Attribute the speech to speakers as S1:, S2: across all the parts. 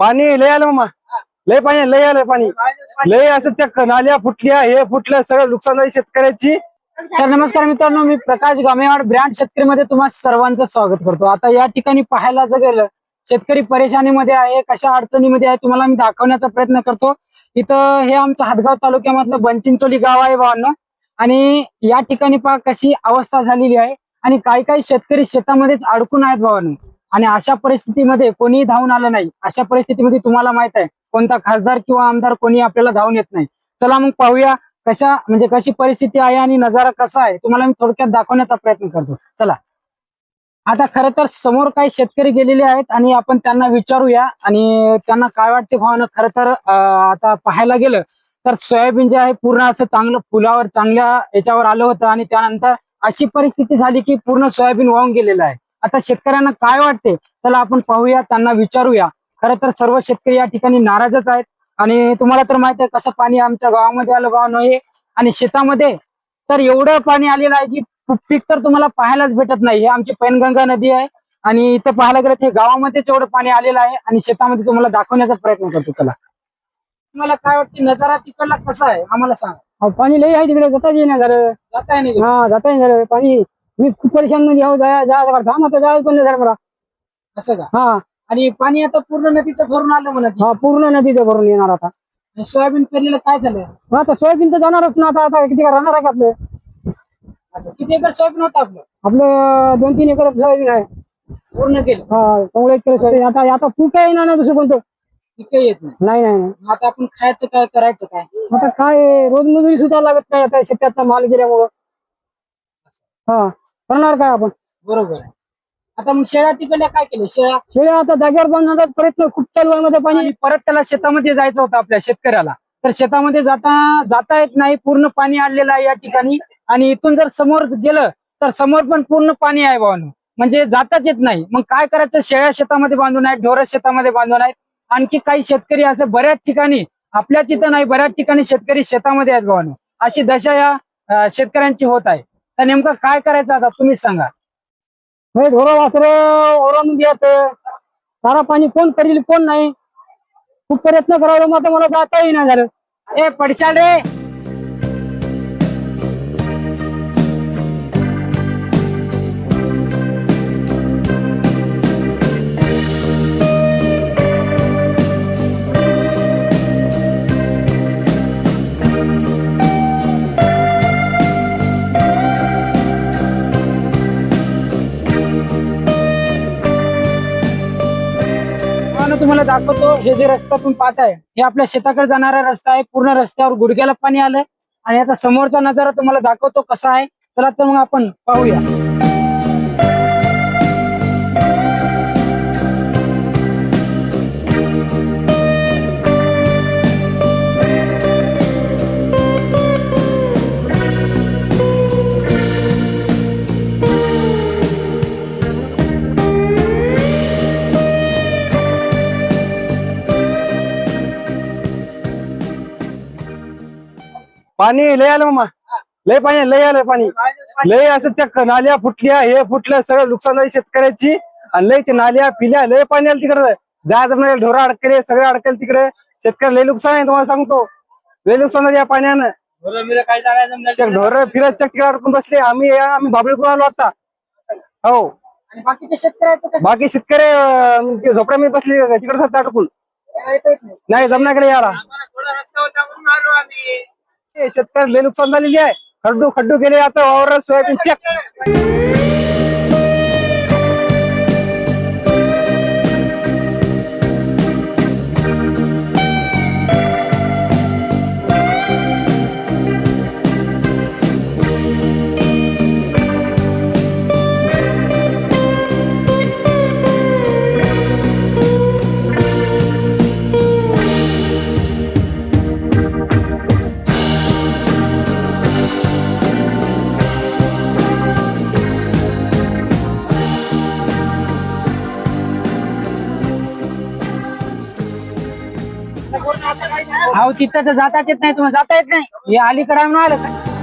S1: पाणी लय आलं मामा. लय पाणी लय आलं पाणी. लय असं त्या नाल्या फुटल्या हे फुटल्या सगळं नुकसान झाली शेतकऱ्याची.
S2: तर नमस्कार मित्रांनो मी प्रकाश गामेवाड ब्रँड शेतकरीमध्ये तुम्हा सर्वांचं स्वागत करतो. आता या ठिकाणी पाहायला जर गेलं शेतकरी परेशानीमध्ये आहे कशा अडचणीमध्ये आहे तुम्हाला मी दाखवण्याचा प्रयत्न करतो. इथं हे आमचं हातगाव तालुक्यामधलं बनचिंचोली गाव आहे भावांनो. आणि या ठिकाणी पहा कशी अवस्था झालेली आहे. आणि काही काही शेतकरी शेतामध्येच अडकून आहेत भावांनो. आणि अशा परिस्थितीमध्ये कोणीही धावून आलं नाही. अशा परिस्थितीमध्ये तुम्हाला माहीत आहे कोणता खासदार किंवा आमदार कोणी आपल्याला धावून येत नाही. चला मग पाहूया कशा म्हणजे कशी परिस्थिती आहे आणि नजारा कसा आहे तुम्हाला मी थोडक्यात दाखवण्याचा प्रयत्न करतो. चला. आता खरं तर समोर काही शेतकरी गेलेले आहेत आणि आपण त्यांना विचारूया आणि त्यांना काय वाटते भावानं? खरं तर आता पाहायला गेलं तर सोयाबीन जे आहे पूर्ण असं चांगलं फुलावर चांगल्या याच्यावर आलं होतं आणि त्यानंतर अशी परिस्थिती झाली की पूर्ण सोयाबीन वाहून गेलेलं आहे. आता शेतकऱ्यांना काय वाटते? चला आपण पाहूया त्यांना विचारूया. खरं तर सर्व शेतकरी या ठिकाणी नाराजच आहेत. आणि तुम्हाला तर माहीत आहे कसं पाणी आमच्या गावामध्ये आलं भाव हे आणि शेतामध्ये तर एवढं पाणी आलेलं आहे की पीक तर तुम्हाला पाहायलाच भेटत नाही. हे आमची पैनगंगा नदी आहे. आणि इथं पाहायला गेलं ते गावामध्येच एवढं पाणी आलेलं आहे. आणि शेतामध्ये तुम्हाला दाखवण्याचा प्रयत्न करतो. चला. तुम्हाला काय वाटते? नजारा तिकडला कसा आहे? आम्हाला सांग.
S3: पाणी लई आहे तिकडे. जाता येईना झालं
S2: जाताय नाही
S3: हा जाता येईना झालं पाणी मी खूप परेशानमध्ये आहो जाया जाया काम आता जायला पण नाही झालं मला.
S2: असं का?
S3: हा.
S2: आणि पाणी आता पूर्ण नदीचं भरून आलं म्हणा
S3: हा पूर्ण नदीचं भरून येणार आता.
S2: आणि सोयाबीन पेरलेलं काय झालं?
S3: मग आता सोयाबीन तर जाणारच ना आता आता किती राहणार आहे का आपलं?
S2: किती एकर सोयाबीन होतं आपलं?
S3: आपलं दोन तीन एकर सोयाबीन आहे.
S2: पूर्ण गेलं
S3: हा चांगलं एक एकर सोयाबीन. आता आता पीक येणार ना दुसरं कोणतं?
S2: पिकं येत नाही.
S3: नाही नाही नाही.
S2: मग आता आपण खायचं काय करायचं काय?
S3: आता काय रोज मजुरी सुद्धा लागत नाही आता शेतात माल गेल्यामुळं. हा. करणार काय आपण?
S2: बरोबर आहे. आता मग शेळ्या तिकडल्या काय केलं? शेळ्या
S3: शेळ्या आता जागेवर बांधण्याचा प्रयत्न खूप चालू आहे मध्ये पाणी.
S2: आणि परत त्याला शेतामध्ये जायचं होतं आपल्या शेतकऱ्याला. तर शेतामध्ये जाता जाता येत नाही पूर्ण पाणी आलेलं आहे या ठिकाणी. आणि इथून जर समोर गेलं तर समोर पण पूर्ण पाणी आहे भावानो. म्हणजे जाताच येत नाही. मग काय करायचं? शेळ्या शेतामध्ये बांधून आहेत ढोरं शेतामध्ये बांधून आहेत. आणखी काही शेतकरी असे बऱ्याच ठिकाणी आपल्याच इथं नाही बऱ्याच ठिकाणी शेतकरी शेतामध्ये आहेत भावानो. अशी दशा या अं, शेतकऱ्यांची होत आहे. तर नेमकं काय करायचं आता तुम्हीच सांगा.
S3: हे ढोरं वासर ओरामध्ये येत. सारा पाणी कोण करील कोण नाही. खूप प्रयत्न करावं मग आता मला जाता येईना झालं.
S2: ए पडशाल रे. तुम्हाला दाखवतो हे जे रस्ता तुम्ही पाहताय हे आपल्या शेताकडे जाणारा रस्ता आहे. पूर्ण रस्त्यावर गुडघ्याला पाणी आलंय. आणि आता समोरचा नजारा तुम्हाला दाखवतो कसा आहे. चला तर मग आपण पाहूया.
S1: पाणी लय आलं मामा. लय पाणी लय आलं पाणी. लय असं त्या नाल्या फुटल्या हे फुटल्या सगळं नुकसान झाली शेतकऱ्याची. आणि लय ते नाल्या पिल्या लय पाणी आलं तिकडे. जायचं ढोरं अडकले सगळे अडकले तिकडे. शेतकरी लय नुकसान आहे तुम्हाला सांगतो. लय नुकसान झालं या पाण्यानं. ढोरं फिरत तिकडे अडकून बसले. आम्ही आम्ही बाबळीकडून आलो आता. हो. बाकी शेतकरी अं, ते झोपड्यामध्ये बसले तिकडे अडकून.
S2: नाही.
S1: जमण्याकडे याला. हे नुकसान झालेली आहे. खड्डू खड्डू केले आता वावर सोयाबीन चेक.
S2: अहो तिथं तर जाताच येत नाही तुम्हाला जाता येत नाही. हे अलीकडे म्हणून आलं का?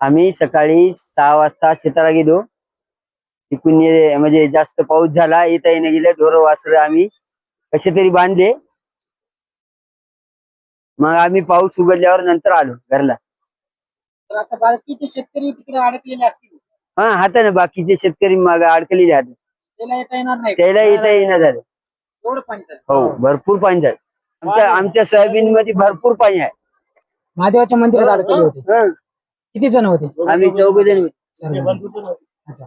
S4: आम्ही सकाळी सहा वाजता शेताला गेलो. तिकून म्हणजे जास्त पाऊस झाला. येता येणं गेलं ढोरं वासरं आम्ही कसे तरी बांधले. मग आम्ही पाऊस उघडल्यावर नंतर आलो घरला.
S2: तर आता बाकीचे शेतकरी तिकडे अडकलेले असतील.
S4: हा हाताने बाकीचे शेतकरी मग अडकलेले आहेत.
S2: त्याला येता येणार नाही.
S4: त्याला येता येणं झालं
S2: पाणी झालं.
S4: हो भरपूर पाणी झालं आमच्या आमच्या सोयाबीन मध्ये भरपूर पाणी आहे.
S2: महादेवाच्या मंदिरात अडकले होते.
S4: हं.
S2: किती जण होते
S4: आम्ही चौघ जण होतो.
S2: अच्छा.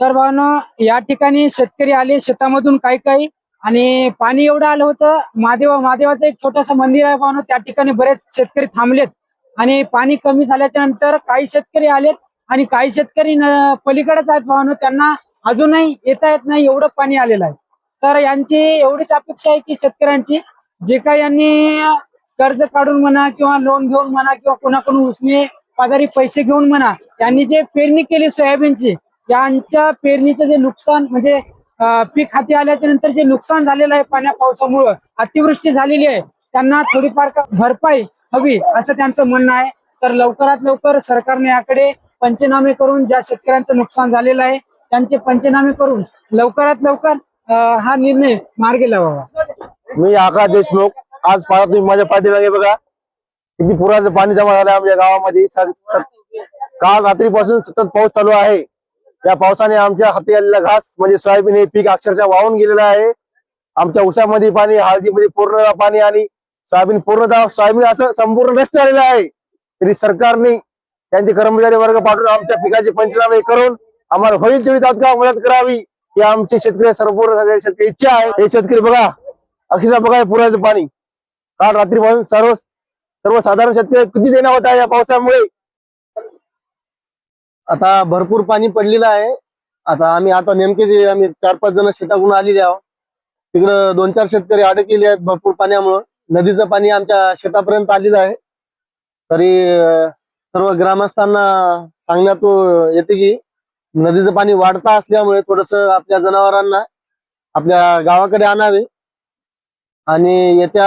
S2: तर भावना या ठिकाणी शेतकरी आले शेतामधून काही काही आणि पाणी एवढं आलं होतं महादेव महादेवाचं एक छोटस मंदिर आहे भावना त्या ठिकाणी बरेच शेतकरी थांबलेत आणि पाणी कमी झाल्याच्यानंतर काही शेतकरी आलेत आणि काही शेतकरी न- पलीकडेच आहेत भावना त्यांना अजूनही येता येत नाही एवढं पाणी आलेलं आहे तर यांची एवढीच अपेक्षा आहे की शेतकऱ्यांची जे काही यांनी कर्ज काढून म्हणा किंवा लोन घेऊन म्हणा किंवा कोणाकडून उसने पगारी पैसे घेऊन म्हणा त्यांनी जे पेरणी केली सोयाबीनची यांच्या पेरणीचं जे नुकसान म्हणजे पीक हाती आल्याच्यानंतर जे नुकसान झालेलं आहे पाण्या पावसामुळं अतिवृष्टी झालेली आहे त्यांना थोडीफार भरपाई हवी असं त्यांचं म्हणणं आहे. तर लवकरात लवकर सरकारने याकडे पंचनामे करून ज्या शेतकऱ्यांचं नुकसान झालेलं आहे त्यांचे पंचनामे करून लवकरात लवकर हा निर्णय मार्गी लावावा.
S5: मी आकाश देशमुख आज पाहत माझ्या पाठीमागे बघा. किती पुराचं पाणी जमा झालं आमच्या गावामध्ये? काल रात्रीपासून सतत पाऊस चालू आहे. या पावसाने आमच्या हाती आलेला घास म्हणजे सोयाबीन हे पीक अक्षरशः वाहून गेलेलं आहे. आमच्या उसामध्ये पाणी हळदीमध्ये पूर्ण पाणी आणि सोयाबीन पूर्णतः सोयाबीन असं संपूर्ण नष्ट झालेलं आहे. तरी सरकारने त्यांचे कर्मचारी वर्ग पाठवून आमच्या पिकाचे पंचनामे करून आम्हाला होईल तेवढी तात्काळ मदत करावी ही आमचे शेतकरी संपूर्ण शेतकरी इच्छा आहे. हे शेतकरी बघा अक्षरशः बघा पुराचं पाणी. काल रात्रीपासून सर्व सर्वसाधारण शेतकरी किती देण्या होत आहे या पावसामुळे? आता भरपूर पाणी पडलेलं आहे. आता आम्ही आता नेमके जे आम्ही चार पाच जण शेताकडून आलेले आहोत. तिकडं दोन चार शेतकरी अडकलेले आहेत भरपूर पाण्यामुळं. नदीचं पाणी आमच्या शेतापर्यंत आलेलं आहे. तरी सर्व ग्रामस्थांना सांगण्यात येते की नदीचं पाणी वाढता असल्यामुळे थोडस आपल्या जनावरांना आपल्या गावाकडे आणावे. आणि येत्या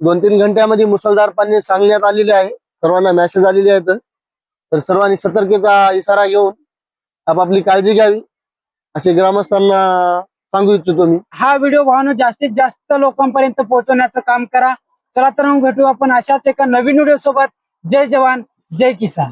S5: दोन तीन घंट्यामध्ये मुसळधार पाणी सांगण्यात आलेले आहे. सर्वांना मॅसेज आलेले आहेत. तर सर्वांनी सतर्कता इशारा घेऊन आपापली काळजी घ्यावी. असे ग्रामस्थांना सांगू इच्छितो मी.
S2: हा व्हिडिओ भावना जास्तीत जास्त लोकांपर्यंत पोहोचवण्याचं काम करा. चला तर मग भेटू आपण अशाच एका नवीन व्हिडिओ सोबत जय जवान जय किसान.